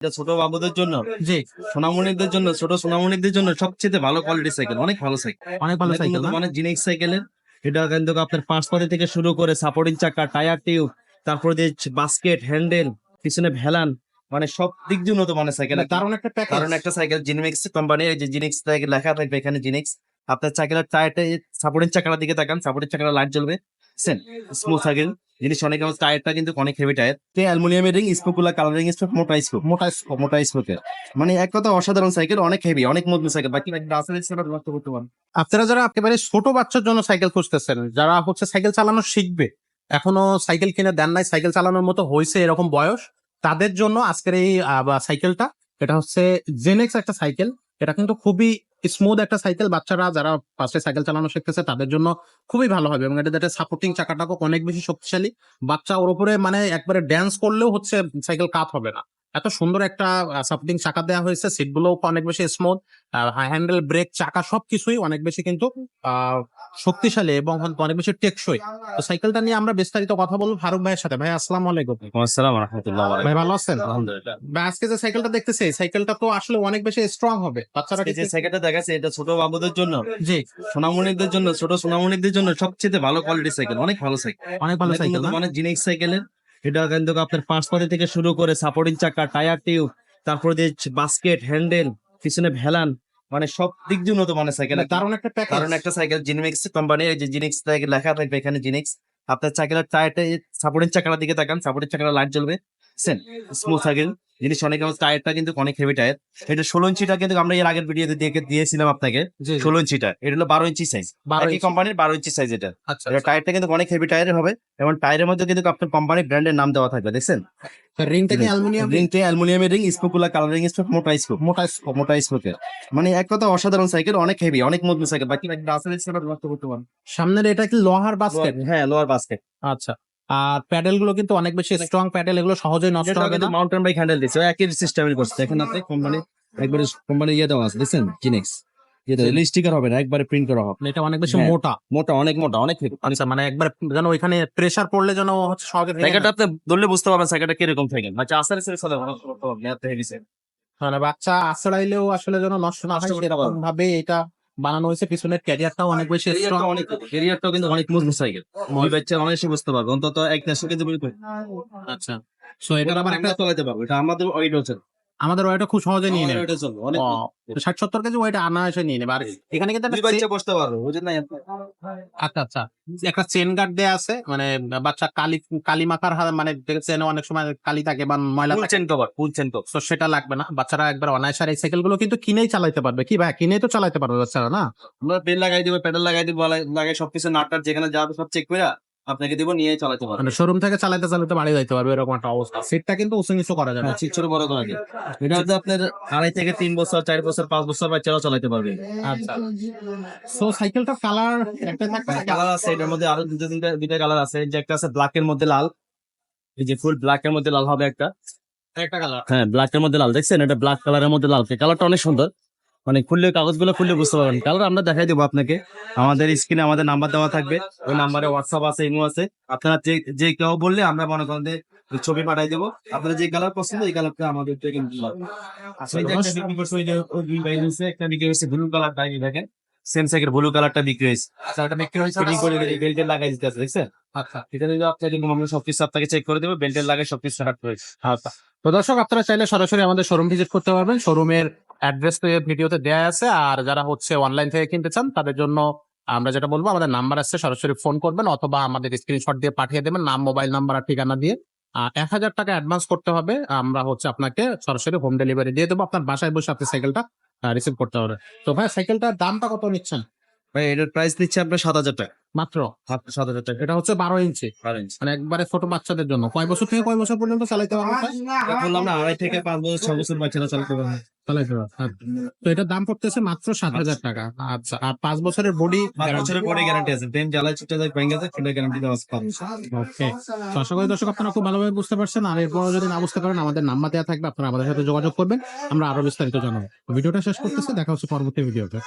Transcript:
এটা ছোট বাবুদের জন্য জি। সোনামণিদের জন্য ছোট সোনামণিদের জন্য সবচেয়ে ভালো কোয়ালিটি সাইকেল অনেক ভালো সাইকেল অনেক ভালো সাইকেল মানে জিনিস সাইকেলের এটা কিন্তু আপনার পাঁচ পাতি থেকে শুরু করে সাপোর্টিং চাকা টায়ার টিউব তারপর বাস্কেট হ্যান্ডেল পিছনে ভেলান মানে সব দিক দিয়ে উন্নত মানের সাইকেল দারুণ একটা প্যাকেজ কারণ একটা সাইকেল জিনিক্স কোম্পানির এই যে জিনিক্স সাইকেল লেখা থাকবে এখানে জিনিক্স আপনার সাইকেলের টায়ারটা সাপোর্টিং চাকার দিকে তাকান সাপোর্টিং চাকার লাইট জ্বলবে সেন স্মুথ সাইকেল জিনিস অনেক আমার টায়ারটা কিন্তু অনেক হেভি টায়ার। তে অ্যালুমিনিয়ামের রিং স্পোকুলা কালারিং স্পোক মোটা স্পোক। মোটা মোটা স্পোকের। মানে এক কথা অসাধারণ সাইকেল অনেক হেভি অনেক মজবুত সাইকেল। বাকি বাকি আসলে সেটা ব্যবহার করতে পারেন। আপনারা যারা একেবারে ছোট বাচ্চার জন্য সাইকেল খুঁজতেছেন যারা হচ্ছে সাইকেল চালানো শিখবে এখনও সাইকেল কিনে দেন নাই সাইকেল চালানোর মতো হয়েছে এরকম বয়স তাদের জন্য আজকের এই সাইকেলটা এটা হচ্ছে জেনেক্স একটা সাইকেল। এটা কিন্তু খুবই স্মুথ একটা সাইকেল বাচ্চারা যারা ফার্স্টে সাইকেল চালানো শিখতেছে, তাদের জন্য খুবই ভালো হবে এবং এটা সাপোর্টিং চাকাটাও অনেক বেশি শক্তিশালী। বাচ্চা ওর উপরে মানে একবারে ড্যান্স করলেও হচ্ছে সাইকেল কাত হবে না। এত সুন্দর একটা সাপোর্টিং চাকা দেওয়া হয়েছে। সিট গুলোও অনেক বেশি স্মুথ হ্যান্ডেল ব্রেক চাকা সবকিছুই অনেক বেশি কিন্তু শক্তিশালী এবং অনেক বেশি টেকসই। তো সাইকেলটা নিয়ে আমরা বিস্তারিত কথা বলব ফারুক ভাইয়ের সাথে। ভাই আসসালাম আলাইকুম। আসসালাম রহমতুল্লাহ ভাই ভালো আছেন? আলহামদুলিল্লাহ। ভাই আজকে যে সাইকেলটা দেখতেছি সাইকেলটা তো আসলে অনেক বেশি স্ট্রং হবে। বাচ্চারা যে সাইকেলটা দেখাচ্ছে এটা ছোট বাবুদের জন্য জি। সোনামণিদের জন্য ছোট সোনামণিদের জন্য সবচেয়ে ভালো কোয়ালিটির সাইকেল অনেক ভালো সাইকেল অনেক ভালো সাইকেল মানে জিনিস সাইকেলের এটা কিন্তু আপনার পাঁচ পাতি থেকে শুরু করে সাপোর্টিং চাকা টায়ার টিউব তারপরে যে বাস্কেট হ্যান্ডেল পিছনে ভেলান মানে সব দিক দিয়ে উন্নত মানের সাইকেল কারণ একটা প্যাকেজ কারণ একটা সাইকেল জিনিক্স কোম্পানি এই যে জিনিক্স লেখা থাকবে এখানে জিনিক্স আপনার সাইকেলের টায়ারটা সাপোর্টিং চাকার দিকে তাকান সাপোর্টিং চাকার লাইট জ্বলবে। সেন স্মুথ সাইকেল জিনিস অনেক আমার টায়ারটা কিন্তু অনেক হেভি টায়ার। এটা ষোলো ইঞ্চিটা কিন্তু আমরা এর আগের ভিডিওতে দিয়ে দিয়েছিলাম আপনাকে। ষোলো ইঞ্চিটা। এটা হলো বারো ইঞ্চি সাইজ বারো একই। কোম্পানির বারো ইঞ্চি সাইজ এটা। আচ্ছা এটা টায়ারটা কিন্তু অনেক হেভি টায়ারের হবে এবং টায়ারের মধ্যে কিন্তু আপনার কোম্পানির ব্র্যান্ডের নাম দেওয়া থাকবে দেখছেন? রিংটা কি অ্যালুমিনিয়াম রিংটা অ্যালুমিনিয়ামের রিং স্পোকুলা কালারিং স্পোক মোটা স্পোক মোটা মোটা স্পোকের মানে এক কথা অসাধারণ সাইকেল অনেক হেভি অনেক মজবুত সাইকেল বাকি বাকি করতে পারেন। সামনের এটা কি লোহার বাস্কেট হ্যাঁ লোয়ার বাস্কেট আচ্ছা। আর প্যাডেলগুলো কিন্তু অনেক বেশি স্ট্রং প্যাডেল এগুলো সহজেই নষ্ট হবে না। মাউন্টেন বাইক হ্যান্ডেল দিচ্ছে একই সিস্টেমের করছে। দেখেন আপনি কোম্পানি একবারে কোম্পানি ইয়ে দেওয়া আছে। দেখছেন? জিনিক্স যেটা স্টিকার হবে না একবারে প্রিন্ট করা হবে। এটা অনেক বেশি হ্যাঁ। মোটা। মোটা অনেক মোটা অনেক। আচ্ছা মানে একবার যেন ওইখানে প্রেসার পড়লে যেন হচ্ছে সহজে সাইকেলটা আপনি ধরলে বুঝতে পারবেন সাইকেলটা কীরকম সাইকেল আচ্ছা আসারে মানে বাচ্চা আশ্রয়াইলেও আসলে যেন নষ্ট না হয় সেরকম ভাবে এটা বানানো হয়েছে পিছনের ক্যারিয়ারটাও অনেক বেশি স্ট্রং অনেক ক্যারিয়ারটাও কিন্তু অনেক মজবুত সাইকেল ওই বাচ্চা অনেক বুঝতে পারবে অন্তত এক দেড়শো কেজি বলি আচ্ছা। সো এটার আবার একটা চালাতে পারব এটা আমাদের ওয়েট হচ্ছে আমাদের ওইটা খুব সহজে নিয়ে নেবে। ষাট সত্তর কেজি ওইটা আনা এসে নিয়ে নেবে। আর এখানে কিন্তু বাচ্চা বসতে পারবে বুঝেন না? আচ্ছা আচ্ছা। একটা চেন গার্ড দেয়া আছে মানে বাচ্চা কালি কালি মাখার হাত মানে চেন অনেক সময় কালি থাকে বা ময়লা chain cover full chain cover. তো সেটা লাগবে না। বাচ্চারা একবার অনায়াসে এই সাইকেলগুলো কিন্তু কিনেই চালাতে পারবে। কি ভাই? কিনেই তো চালাতে পারবে বাচ্চারা না? আমরা বেল লাগাই দিব পেডাল লাগাই দিব লাগাই সবকিছু নাটটার যেখানে যাবে সব চেক করে আপনাকে দিব নিয়ে চালাতে পারবেন মানে শোরুম থেকে চালাতে চালাতে বাড়ি যাইতে পারবে এরকম একটা অবস্থা। সিটটা কিন্তু উঁচু নিচু করা যাবে। ঠিক ছোট বড় করে এটা হচ্ছে আপনার আড়াই থেকে তিন বছর চার বছর পাঁচ বছর বাচ্চারাও চালাতে পারবে। আচ্ছা। সো সাইকেলটার কালার একটা কালার আছে এটার মধ্যে আরও দুটো তিনটা দুইটা কালার আছে। যে একটা আছে ব্ল্যাক এর মধ্যে লাল। এই যে ফুল ব্ল্যাক এর মধ্যে লাল হবে একটা। একটা কালার হ্যাঁ ব্ল্যাক এর মধ্যে লাল। দেখছেন? এটা ব্ল্যাক কালারের মধ্যে লাল। কালারটা অনেক সুন্দর। মানে খুললে কাগজগুলো খুললে বুঝতে পারবেন। কালার আমরা দেখাই দেবো আপনাকে। আমাদের স্ক্রিনে আমাদের নাম্বার দেওয়া থাকবে। ওই নাম্বারে হোয়াটসঅ্যাপ আছে ইমো আছে। আপনারা যে যে কেউ বললে আমরা মনে করেন ছবি পাঠাই দেবো। আপনারা যে কালার পছন্দ এই কালারটা আমাদের থেকে। আচ্ছা একটা বিক্রি হচ্ছে ব্লু কালার টাইপ দেখেন। সেম ব্লু কালারটা বিক্রি হয়েছে। আচ্ছা বিক্রি হয়েছে ফিটিং করে বেল্টের লাগাই দিতে আছে দেখছেন? আচ্ছা। এটা যদি আপনাকে আমরা সবকিছু আপনাকে চেক করে দেবো বেল্টের সবকিছু আচ্ছা। তো দর্শক আপনারা চাইলে সরাসরি আমাদের শোরুম ভিজিট করতে পারবেন। শোরুমের অ্যাড্রেস ভিডিওতে দেয়া আছে। আর যারা হচ্ছে অনলাইন থেকে কিনতে চান, তাদের জন্য আমরা যেটা বলব, আমাদের নাম্বার আসছে, সরাসরি ফোন করবেন অথবা আমাদের স্ক্রিনশট দিয়ে পাঠিয়ে দেবেন, নাম মোবাইল নাম্বার আর ঠিকানা দিয়ে। এক হাজার টাকা অ্যাডভান্স করতে হবে, আমরা হচ্ছে আপনাকে সরাসরি হোম ডেলিভারি দিয়ে দেবো। আপনার বাসায় বসে আপনি সাইকেলটা রিসিভ করতে হবে। তো ভাই সাইকেলটার দামটা কত নিচ্ছেন? ভাই এটার প্রাইস দিচ্ছে আপনার সাত হাজার টাকা। মাত্র? সাত হাজার টাকা। এটা হচ্ছে বারো ইঞ্চি। অরেঞ্জ মানে একবারে ছোট বাচ্চাদের জন্য। কয় বছর থেকে কয় বছর পর্যন্ত চালাইতে পারবে? এখন আমরা আড়াই থেকে পাঁচ বছর ছ বছর বাচ্চারা চালাতে পারবে। চালাইতে পারবে আচ্ছা। তো এটার দাম পড়তেছে মাত্র সাত হাজার টাকা। আচ্ছা আর পাঁচ বছরের বডি পাঁচ বছরের পরে গ্যারান্টি আছে। দেন জ্বালায় ছুটে যায় ভেঙে যায় সেটা গ্যারান্টি দেওয়া আছে। ওকে তো আশা করি দর্শক আপনারা খুব ভালোভাবে বুঝতে পারছেন। আর এরপর যদি না বুঝতে পারেন আমাদের নাম্বার দেওয়া থাকবে আপনারা আমাদের সাথে যোগাযোগ করবেন। আমরা আরও বিস্তারিত জানাব। ভিডিওটা শেষ করতেছি দেখা হচ্ছে পরবর্তী ভিডিওতে।